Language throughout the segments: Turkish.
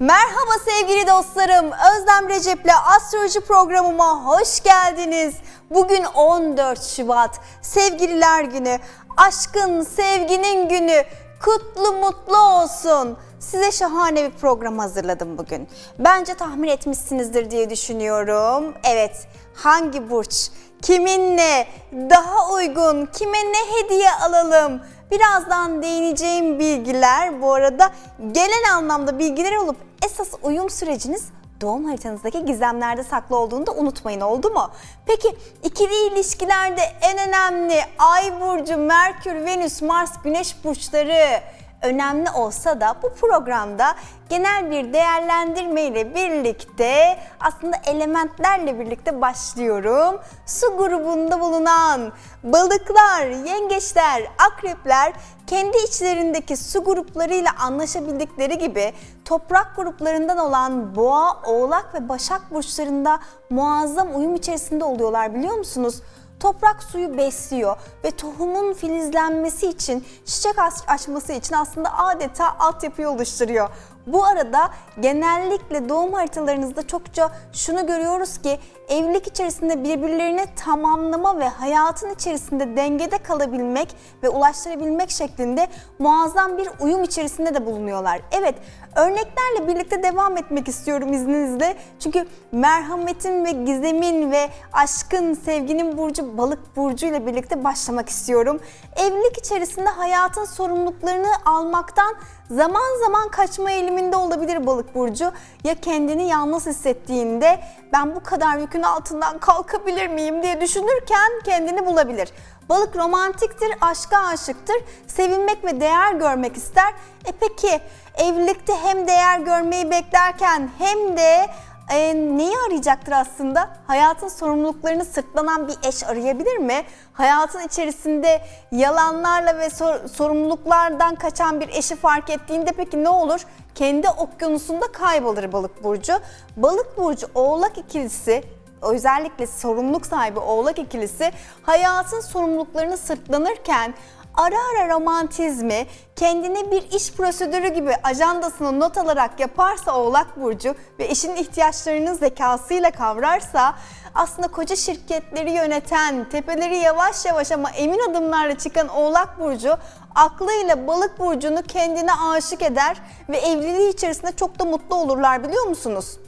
Merhaba sevgili dostlarım. Özlem Recep'le astroloji programıma hoş geldiniz. Bugün 14 Şubat. Sevgililer günü. Aşkın, sevginin günü. Kutlu mutlu olsun. Size şahane bir program hazırladım bugün. Bence tahmin etmişsinizdir diye düşünüyorum. Evet, hangi burç, kiminle daha uygun, kime ne hediye alalım? Birazdan değineceğim bilgiler bu arada genel anlamda bilgiler olup esas uyum süreciniz doğum haritanızdaki gizemlerde saklı olduğunu da unutmayın oldu mu? Peki ikili ilişkilerde en önemli Ay burcu, Merkür, Venüs, Mars, Güneş burçları önemli olsa da bu programda genel bir değerlendirme ile birlikte aslında elementlerle birlikte başlıyorum. Su grubunda bulunan balıklar, yengeçler, akrepler kendi içlerindeki su gruplarıyla anlaşabildikleri gibi toprak gruplarından olan boğa, oğlak ve başak burçlarında muazzam uyum içerisinde oluyorlar biliyor musunuz? Toprak suyu besliyor ve tohumun filizlenmesi için, çiçek aç- açması için aslında adeta altyapıyı oluşturuyor. Bu arada genellikle doğum haritalarınızda çokça şunu görüyoruz ki evlilik içerisinde birbirlerini tamamlama ve hayatın içerisinde dengede kalabilmek ve ulaştırabilmek şeklinde muazzam bir uyum içerisinde de bulunuyorlar. Evet, örneklerle birlikte devam etmek istiyorum izninizle. Çünkü merhametin ve gizemin ve aşkın, sevginin burcu balık burcu ile birlikte başlamak istiyorum. Evlilik içerisinde hayatın sorumluluklarını almaktan zaman zaman kaçma eğiliminde olabilir balık burcu. Ya kendini yalnız hissettiğinde ben bu kadar yükün altından kalkabilir miyim diye düşünürken kendini bulabilir. Balık romantiktir, aşka aşıktır, sevilmek ve değer görmek ister. E peki evlilikte hem değer görmeyi beklerken hem de e, neyi arayacaktır aslında? Hayatın sorumluluklarını sırtlanan bir eş arayabilir mi? Hayatın içerisinde yalanlarla ve sor- sorumluluklardan kaçan bir eşi fark ettiğinde peki ne olur? Kendi okyanusunda kaybolur balık burcu. Balık burcu oğlak ikilisi özellikle sorumluluk sahibi oğlak ikilisi hayatın sorumluluklarını sırtlanırken ara ara romantizmi kendine bir iş prosedürü gibi ajandasına not alarak yaparsa Oğlak Burcu ve işin ihtiyaçlarını zekasıyla kavrarsa aslında koca şirketleri yöneten, tepeleri yavaş yavaş ama emin adımlarla çıkan Oğlak Burcu aklıyla Balık Burcu'nu kendine aşık eder ve evliliği içerisinde çok da mutlu olurlar biliyor musunuz?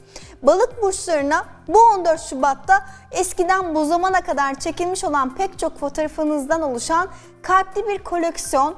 Balık burçlarına bu 14 Şubat'ta eskiden bu zamana kadar çekilmiş olan pek çok fotoğrafınızdan oluşan kalpli bir koleksiyon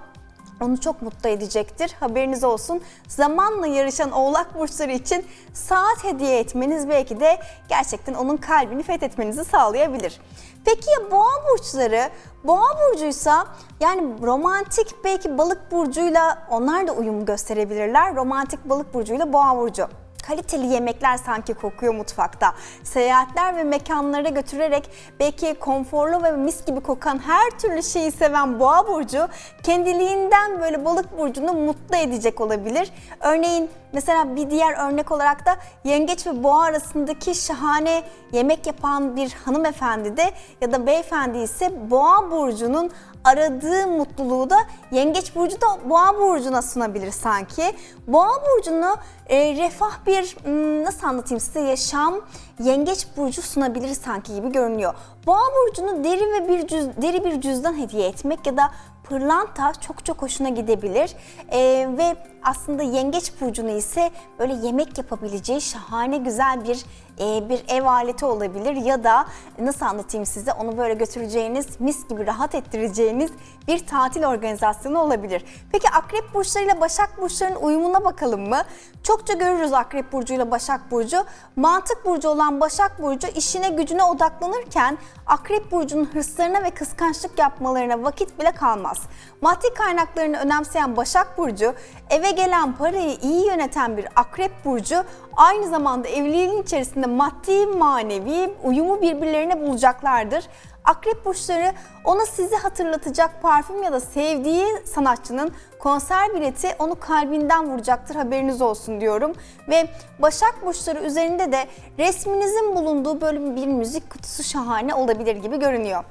onu çok mutlu edecektir. Haberiniz olsun. Zamanla yarışan oğlak burçları için saat hediye etmeniz belki de gerçekten onun kalbini fethetmenizi sağlayabilir. Peki ya boğa burçları? Boğa burcuysa yani romantik belki balık burcuyla onlar da uyum gösterebilirler. Romantik balık burcuyla boğa burcu kaliteli yemekler sanki kokuyor mutfakta. Seyahatler ve mekanlara götürerek belki konforlu ve mis gibi kokan her türlü şeyi seven boğa burcu kendiliğinden böyle balık burcunu mutlu edecek olabilir. Örneğin mesela bir diğer örnek olarak da yengeç ve boğa arasındaki şahane yemek yapan bir hanımefendi de ya da beyefendi ise boğa burcunun aradığı mutluluğu da yengeç burcu da boğa burcuna sunabilir sanki. Boğa burcunu e, refah bir hmm, nasıl anlatayım size yaşam yengeç burcu sunabilir sanki gibi görünüyor. Boğa burcunu deri ve bir cüz, deri bir cüzdan hediye etmek ya da pırlanta çok çok hoşuna gidebilir Ee, ve aslında yengeç burcunu ise böyle yemek yapabileceği şahane güzel bir e, bir ev aleti olabilir ya da nasıl anlatayım size onu böyle götüreceğiniz mis gibi rahat ettireceğiniz bir tatil organizasyonu olabilir. Peki akrep burçlarıyla başak burçlarının uyumuna bakalım mı? Çokça görürüz akrep burcuyla başak burcu. Mantık burcu olan başak burcu işine gücüne odaklanırken akrep burcunun hırslarına ve kıskançlık yapmalarına vakit bile kalmaz. Maddi kaynaklarını önemseyen Başak Burcu, eve gelen parayı iyi yöneten bir Akrep Burcu, aynı zamanda evliliğin içerisinde maddi manevi uyumu birbirlerine bulacaklardır. Akrep burçları ona sizi hatırlatacak parfüm ya da sevdiği sanatçının konser bileti onu kalbinden vuracaktır haberiniz olsun diyorum. Ve Başak burçları üzerinde de resminizin bulunduğu böyle bir müzik kutusu şahane olabilir gibi görünüyor.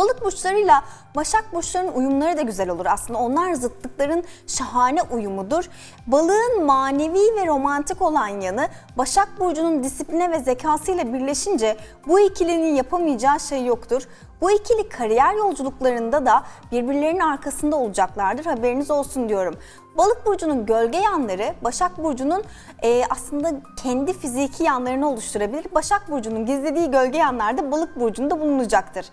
Balık burçlarıyla Başak burçlarının uyumları da güzel olur. Aslında onlar zıtlıkların şahane uyumudur. Balığın manevi ve romantik olan yanı Başak burcunun disipline ve zekasıyla birleşince bu ikilinin yapamayacağı şey yoktur. Bu ikili kariyer yolculuklarında da birbirlerinin arkasında olacaklardır. Haberiniz olsun diyorum. Balık burcunun gölge yanları Başak burcunun e, aslında kendi fiziki yanlarını oluşturabilir. Başak burcunun gizlediği gölge yanlarda balık burcunda bulunacaktır.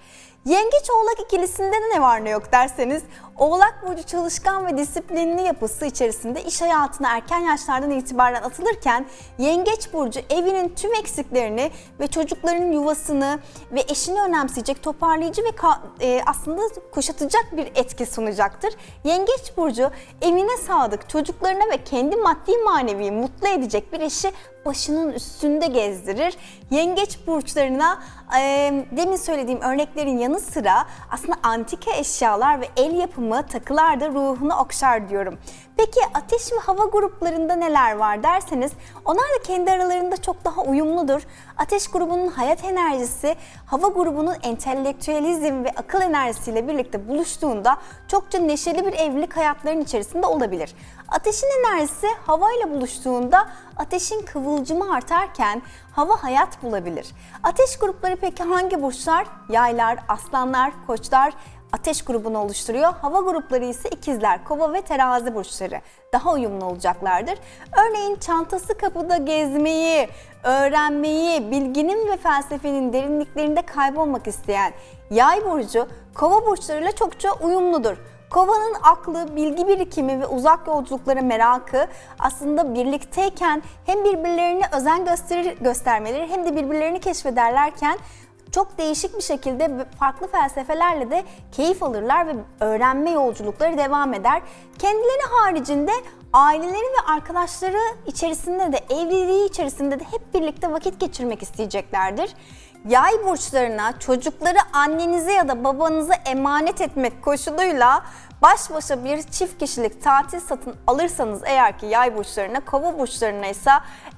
Yengeç oğlak ikilisinde de ne var ne yok derseniz Oğlak burcu çalışkan ve disiplinli yapısı içerisinde iş hayatına erken yaşlardan itibaren atılırken Yengeç burcu evinin tüm eksiklerini ve çocukların yuvasını ve eşini önemseyecek toparlayıcı ve e, aslında kuşatacak bir etki sunacaktır. Yengeç burcu evine sadık, çocuklarına ve kendi maddi manevi mutlu edecek bir eşi başının üstünde gezdirir. Yengeç burçlarına e, demin söylediğim örneklerin yanı sıra aslında antike eşyalar ve el yapımı takılar da ruhunu okşar diyorum. Peki ateş ve hava gruplarında neler var derseniz onlar da kendi aralarında çok daha uyumludur. Ateş grubunun hayat enerjisi hava grubunun entelektüelizm ve akıl enerjisiyle birlikte buluştuğunda çokça neşeli bir evlilik hayatlarının içerisinde olabilir. Ateşin enerjisi hava ile buluştuğunda ateşin kıvılcımı artarken hava hayat bulabilir. Ateş grupları peki hangi burçlar? Yaylar, aslanlar, koçlar, ateş grubunu oluşturuyor. Hava grupları ise ikizler, kova ve terazi burçları daha uyumlu olacaklardır. Örneğin çantası kapıda gezmeyi, öğrenmeyi, bilginin ve felsefenin derinliklerinde kaybolmak isteyen yay burcu kova burçlarıyla çokça uyumludur. Kovanın aklı, bilgi birikimi ve uzak yolculuklara merakı aslında birlikteyken hem birbirlerine özen gösterir, göstermeleri hem de birbirlerini keşfederlerken çok değişik bir şekilde farklı felsefelerle de keyif alırlar ve öğrenme yolculukları devam eder. Kendileri haricinde aileleri ve arkadaşları içerisinde de evliliği içerisinde de hep birlikte vakit geçirmek isteyeceklerdir. Yay burçlarına çocukları annenize ya da babanıza emanet etmek koşuluyla baş başa bir çift kişilik tatil satın alırsanız eğer ki yay burçlarına, kova burçlarına ise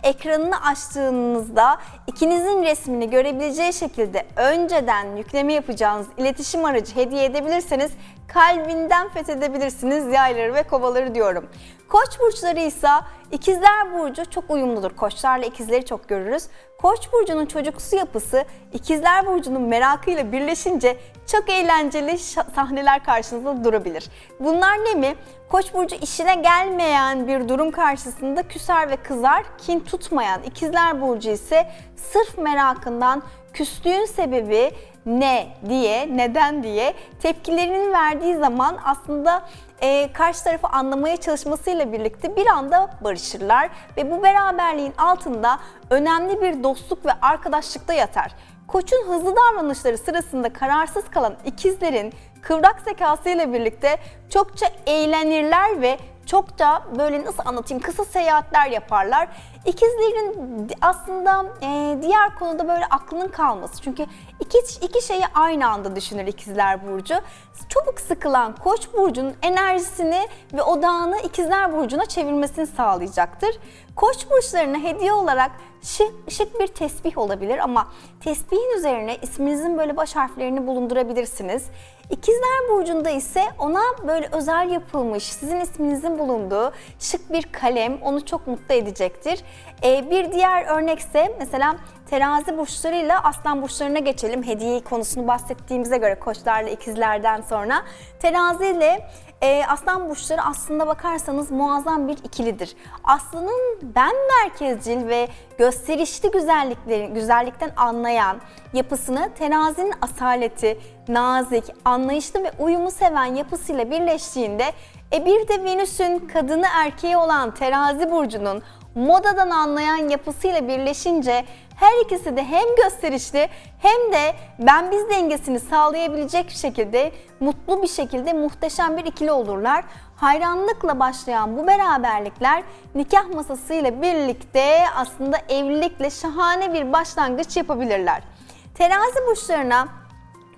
ekranını açtığınızda ikinizin resmini görebileceği şekilde önceden yükleme yapacağınız iletişim aracı hediye edebilirseniz kalbinden fethedebilirsiniz yayları ve kovaları diyorum. Koç burçları ise ikizler burcu çok uyumludur. Koçlarla ikizleri çok görürüz. Koç burcunun çocuksu yapısı ikizler burcunun merakıyla birleşince çok eğlenceli sahneler karşınızda durabilir. Bunlar ne mi? Koç burcu işine gelmeyen bir durum karşısında küser ve kızar, kin tutmayan ikizler burcu ise sırf merakından küstüğün sebebi ne diye, neden diye tepkilerini verdiği zaman aslında e, karşı tarafı anlamaya çalışmasıyla birlikte bir anda barışırlar ve bu beraberliğin altında önemli bir dostluk ve arkadaşlıkta yatar. Koç'un hızlı davranışları sırasında kararsız kalan ikizlerin kıvrak zekasıyla birlikte çokça eğlenirler ve çok da böyle nasıl anlatayım kısa seyahatler yaparlar. İkizlerin aslında e, diğer konuda böyle aklının kalması. Çünkü iki, iki şeyi aynı anda düşünür ikizler burcu. Çabuk sıkılan koç burcunun enerjisini ve odağını ikizler burcuna çevirmesini sağlayacaktır. Koç burçlarına hediye olarak şık, şık bir tesbih olabilir ama tesbihin üzerine isminizin böyle baş harflerini bulundurabilirsiniz. İkizler Burcu'nda ise ona böyle özel yapılmış, sizin isminizin bulunduğu şık bir kalem onu çok mutlu edecektir. Ee, bir diğer örnekse mesela terazi burçlarıyla aslan burçlarına geçelim. Hediye konusunu bahsettiğimize göre koçlarla ikizlerden sonra. Terazi ile e, aslan burçları aslında bakarsanız muazzam bir ikilidir. Aslanın ben merkezcil ve gösterişli güzellikleri, güzellikten anlayan yapısını terazinin asaleti, nazik, anlayışlı ve uyumu seven yapısıyla birleştiğinde e bir de Venüs'ün kadını erkeği olan terazi burcunun modadan anlayan yapısıyla birleşince her ikisi de hem gösterişli hem de ben biz dengesini sağlayabilecek şekilde mutlu bir şekilde muhteşem bir ikili olurlar. Hayranlıkla başlayan bu beraberlikler nikah masasıyla birlikte aslında evlilikle şahane bir başlangıç yapabilirler. Terazi burçlarına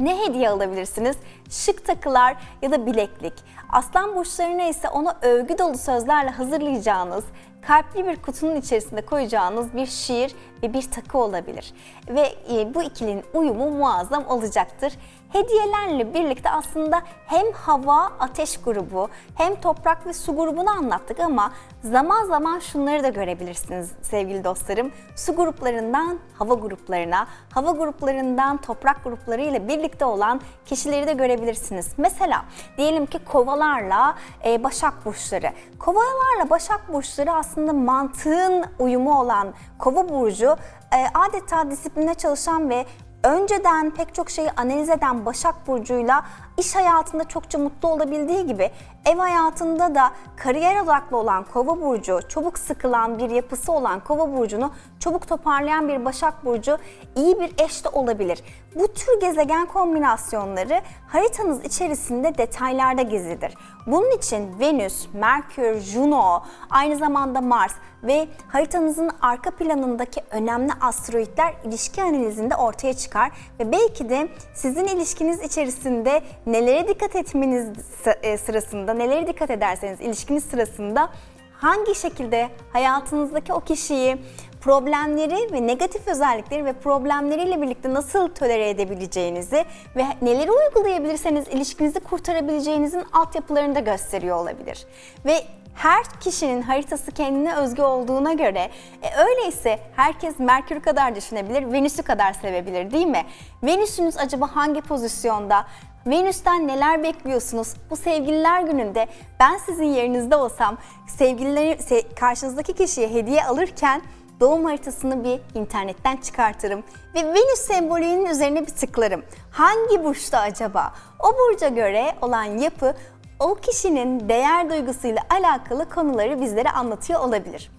ne hediye alabilirsiniz? Şık takılar ya da bileklik. Aslan burçlarına ise ona övgü dolu sözlerle hazırlayacağınız kalpli bir kutunun içerisinde koyacağınız bir şiir ve bir takı olabilir. Ve e, bu ikilinin uyumu muazzam olacaktır. Hediyelerle birlikte aslında hem hava, ateş grubu hem toprak ve su grubunu anlattık ama zaman zaman şunları da görebilirsiniz sevgili dostlarım. Su gruplarından hava gruplarına, hava gruplarından toprak grupları ile birlikte olan kişileri de görebilirsiniz. Mesela diyelim ki kovalarla e, başak burçları. Kovalarla başak burçları aslında mantığın uyumu olan kova burcu e, adeta disipline çalışan ve önceden pek çok şeyi analiz eden Başak Burcu'yla iş hayatında çokça mutlu olabildiği gibi ev hayatında da kariyer odaklı olan Kova Burcu, çabuk sıkılan bir yapısı olan Kova Burcu'nu çabuk toparlayan bir Başak Burcu iyi bir eş de olabilir. Bu tür gezegen kombinasyonları haritanız içerisinde detaylarda gizlidir. Bunun için Venüs, Merkür, Juno, aynı zamanda Mars ve haritanızın arka planındaki önemli asteroidler ilişki analizinde ortaya çıkar ve belki de sizin ilişkiniz içerisinde nelere dikkat etmeniz sı- sırasında, nelere dikkat ederseniz ilişkiniz sırasında hangi şekilde hayatınızdaki o kişiyi problemleri ve negatif özellikleri ve problemleriyle birlikte nasıl tolere edebileceğinizi ve neleri uygulayabilirseniz ilişkinizi kurtarabileceğinizin altyapılarını da gösteriyor olabilir. Ve her kişinin haritası kendine özgü olduğuna göre e, öyleyse herkes Merkür kadar düşünebilir, Venüs'ü kadar sevebilir değil mi? Venüs'ünüz acaba hangi pozisyonda? Venüs'ten neler bekliyorsunuz? Bu sevgililer gününde ben sizin yerinizde olsam sevgilileri se- karşınızdaki kişiye hediye alırken doğum haritasını bir internetten çıkartırım ve Venüs sembolünün üzerine bir tıklarım. Hangi burçta acaba? O burca göre olan yapı o kişinin değer duygusuyla alakalı konuları bizlere anlatıyor olabilir.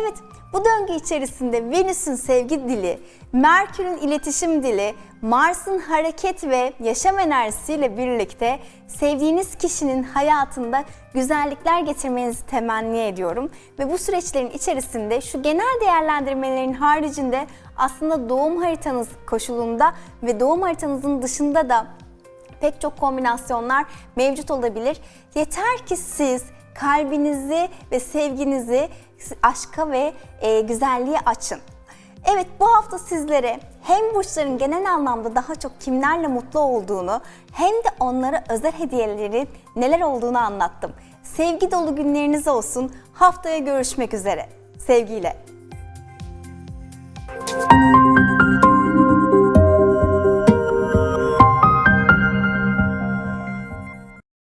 Evet, bu döngü içerisinde Venüs'ün sevgi dili, Merkür'ün iletişim dili, Mars'ın hareket ve yaşam enerjisiyle birlikte sevdiğiniz kişinin hayatında güzellikler getirmenizi temenni ediyorum. Ve bu süreçlerin içerisinde şu genel değerlendirmelerin haricinde aslında doğum haritanız koşulunda ve doğum haritanızın dışında da pek çok kombinasyonlar mevcut olabilir. Yeter ki siz kalbinizi ve sevginizi aşka ve e, güzelliğe açın. Evet bu hafta sizlere hem burçların genel anlamda daha çok kimlerle mutlu olduğunu hem de onlara özel hediyelerin neler olduğunu anlattım. Sevgi dolu günleriniz olsun. Haftaya görüşmek üzere. Sevgiyle.